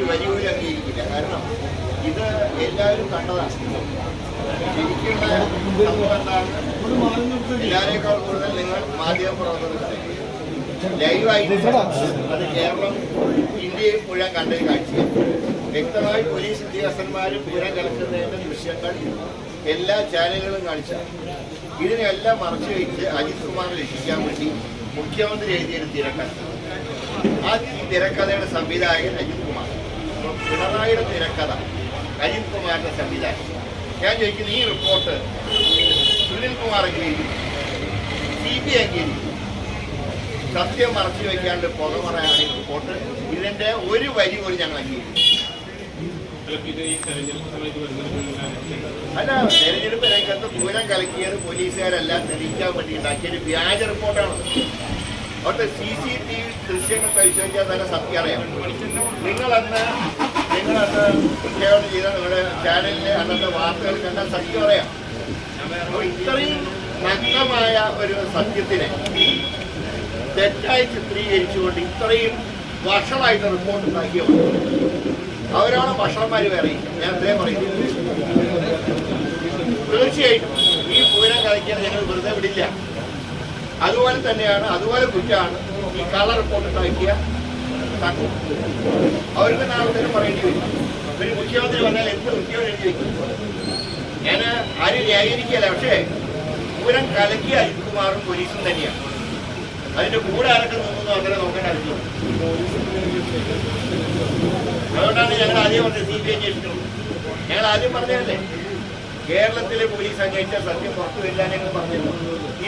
ഒരു വരി അംഗീകരിക്കില്ല. കാരണം ഇത് എല്ലാവരും കണ്ടതാണ്. ശരിക്കുള്ള സംഭവം കൂടുതൽ നിങ്ങൾ മാധ്യമ പ്രവർത്തനത്തെ ലൈവായിട്ട് അത് കേരളം ഇന്ത്യയിൽ മുഴുവൻ കണ്ടൊരു കാഴ്ചയാണ്. വ്യക്തമായി പോലീസ് ഉദ്യോഗസ്ഥന്മാരും പുഴ കലക്കുന്നതിന്റെ ദൃശ്യങ്ങൾ എല്ലാ ചാനലുകളും കാണിച്ച ഇതിനെല്ലാം മറച്ചു വെച്ച് അജിത് കുമാറിനെ രക്ഷിക്കാൻ വേണ്ടി മുഖ്യമന്ത്രി എഴുതിയൊരു തിരക്കഥ. ആ തിരക്കഥയുടെ സംവിധായകൻ അജിത് അപ്പോൾ പിണറായിയുടെ തിരക്കഥ അജിത് കുമാറിന്റെ സംവിധാനം. ഞാൻ ചോദിക്കുന്നത് ഈ റിപ്പോർട്ട് സുനിൽ കുമാർ അംഗീകരിക്കും സി ബി അംഗീകരിക്കും സത്യം മറച്ചു വയ്ക്കാണ്ട് പുറ പറയാനാണ് ഈ റിപ്പോർട്ട്. ഇതിന്റെ ഒരു വരി പോലും ഞങ്ങൾ അംഗീകരിക്കും അല്ല തെരഞ്ഞെടുപ്പ് രംഗത്ത് ദൂരം കലക്കിയത് പോലീസുകാരെല്ലാം തെളിയിക്കാൻ വേണ്ടി ഒരു വ്യാജ റിപ്പോർട്ടാണ്. അവിടുത്തെ സി സി ടി വി ദൃശ്യങ്ങൾ പരിശോധിച്ചാൽ തന്നെ സത്യം അറിയാം. നിങ്ങളന്ന് നിങ്ങളന്ന് പ്രത്യേകം ചെയ്ത നിങ്ങളുടെ ചാനലിലെ അന്നത്തെ വാർത്തകൾ കണ്ടാൽ സത്യം അറിയാം. ഇത്രയും നഗ്നമായ ഒരു സത്യത്തിനെ തെറ്റായി ചിത്രീകരിച്ചുകൊണ്ട് ഇത്രയും വഷളായിട്ട് റിപ്പോർട്ട് ഉണ്ടാക്കിയവർ. അവരാണ് ഭക്ഷണന്മാർ വേറെ. ഞാൻ അതേ പറയുന്നു. തീർച്ചയായിട്ടും ഈ പൂരം കളിക്കാൻ ഞങ്ങൾ വെറുതെ വിടില്ല. അതുപോലെ തന്നെയാണ് അതുപോലെ കുറ്റാണ് ഈ കളർ റിപ്പോർട്ട് ഉണ്ടാക്കിയ അവർക്ക് നാളത്തേനും പറയേണ്ടി വരും. ഒരു മുഖ്യമന്ത്രി വന്നാൽ എന്ത് മുഖ്യമന്ത്രി എഴുതി വയ്ക്കും ഞാൻ ആരും ന്യായീകരിക്കുകയല്ല പക്ഷേ പൂരം കലക്കിയ അജിത് കുമാറും പോലീസും തന്നെയാണ്. അതിന്റെ കൂടെ ആരൊക്കെ നിന്നു അങ്ങനെ നോക്കേണ്ട അതുകൊണ്ടാണ് ഞങ്ങൾ ആദ്യം പറഞ്ഞത് സി ബി ഐ ഞങ്ങൾ ആദ്യം പറഞ്ഞതല്ലേ? കേരളത്തിലെ പോലീസ് അന്വേഷിച്ച സത്യം പുറത്തു വരില്ല ഞങ്ങൾ പറഞ്ഞിരുന്നു.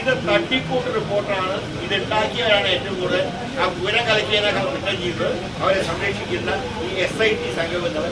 ഇത് തട്ടിക്കൂട്ട് റിപ്പോർട്ടാണ്. ഇത് ഉണ്ടാക്കിയവരാണ് ഏറ്റവും കൂടുതൽ. ആ പൂരം കളിക്കാനൊക്കെ കുറ്റം ചെയ്ത് അവരെ സംരക്ഷിക്കുന്ന ഈ എസ് ഐ ടി സംഘം എന്നവർ